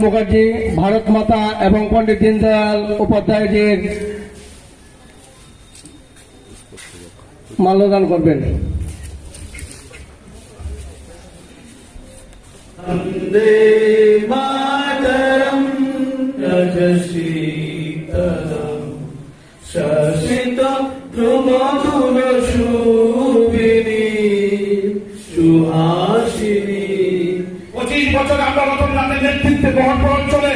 মুখার্জি ভারত মাতা এবং পণ্ডিত দীনদয়াল উপাধ্যায়জির মাল্যদান করবেন वन्दे मातरम् रजशीतलम् পঁচিশ বছর আমরা রতনলালের নেতৃত্বে মহাপুর অঞ্চলে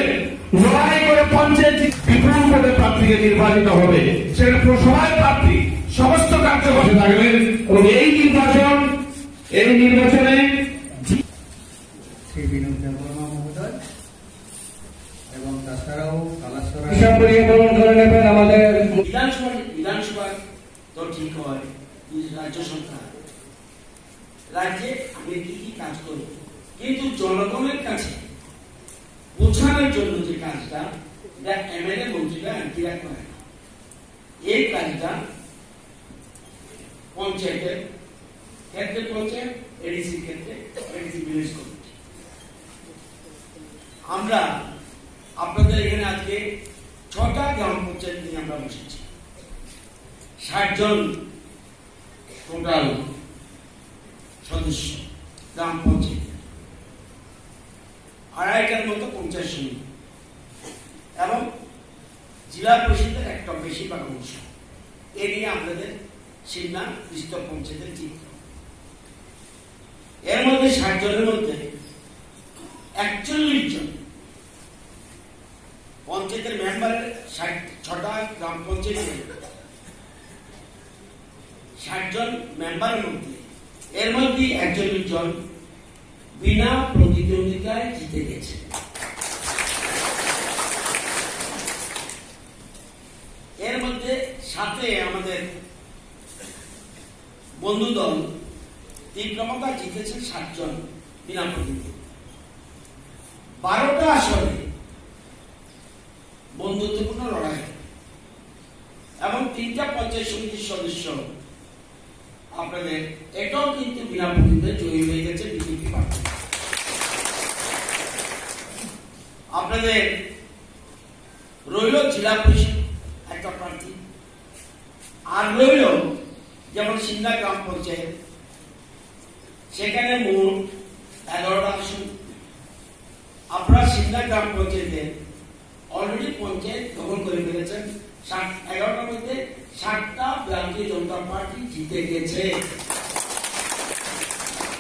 লড়াই করে পঞ্চায়েত বিপুল পদে প্রার্থীকে নির্বাচিত হবে। সেটা সবাই প্রার্থী সমস্ত কার্য বসে থাকবেন। এবং এই নির্বাচন এই নির্বাচনে এবং তাছাড়াও আমাদের বিধানসভা বিধানসভা তো ঠিক হয় রাজ্য সরকার। রাজ্যে আমি কি কি কাজ করি? কিন্তু জনগণের কাছে পৌঁছানোর জন্য যে কাজটা এমএলএ মন্ত্রীরা করে এই কাজটা পঞ্চায়েতের ক্ষেত্রে পঞ্চায়েত এডিসির ক্ষেত্রে এডিসি কমিটি আমরা আপনাদের এখানে আজকে ছটা গ্রাম পঞ্চায়েত নিয়ে আমরা বসেছি। ষাট জন টোটাল সদস্য গ্রাম পঞ্চায়েত মতো পঞ্চায়েত সমিতি এবং জেলা পরিষদের একটা বেশিরভাগ অংশ। এ নিয়ে আপনাদের সিন্না বিস্তর পঞ্চায়েতের চিত্র এর মধ্যে ষাট জনের মধ্যে একচল্লিশ জন পঞ্চায়েতের মেম্বারের ষাট, ছটা গ্রাম পঞ্চায়েতে ষাট জন মেম্বারের মধ্যে। এর মধ্যে একচল্লিশ জন বিনা প্রতিদ্বন্দ্বিতায় জিতে গেছে। এর মধ্যে সাথে আমাদের বন্ধু দল তীব্রমতা জিতেছেন ষাটজন বিনা প্রতিদ্বন্দ্বী বারোটা আসনে বন্ধুত্বপূর্ণ লড়াই এবং তিনটা পঞ্চায়েত সমিতির সদস্য আপনাদের এটাও কিন্তু বিনা প্রতিদ্বন্দ্বে জয়ী হয়ে গেছে বিজেপি প্রার্থী আপনাদের রইল জেলা পরিষদ একটা প্রার্থী আর রইল যেমন সিন্ধা গ্রাম পঞ্চায়েত। সেখানে মোট এগারোটা আসন। আপনারা সিন্ধা গ্রাম পঞ্চায়েতে অলরেডি পঞ্চায়েত দখল করে ফেলেছেন। ষাট, এগারোটার মধ্যে ষাটটা ভারতীয় জনতা পার্টি জিতে গেছে।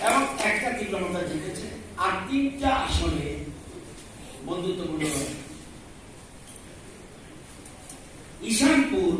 এবং একটা তীব্রমতা জিতেছে। আর তিনটা আসনে বন্ধুত্বপূর্ণ। ঈশানপুর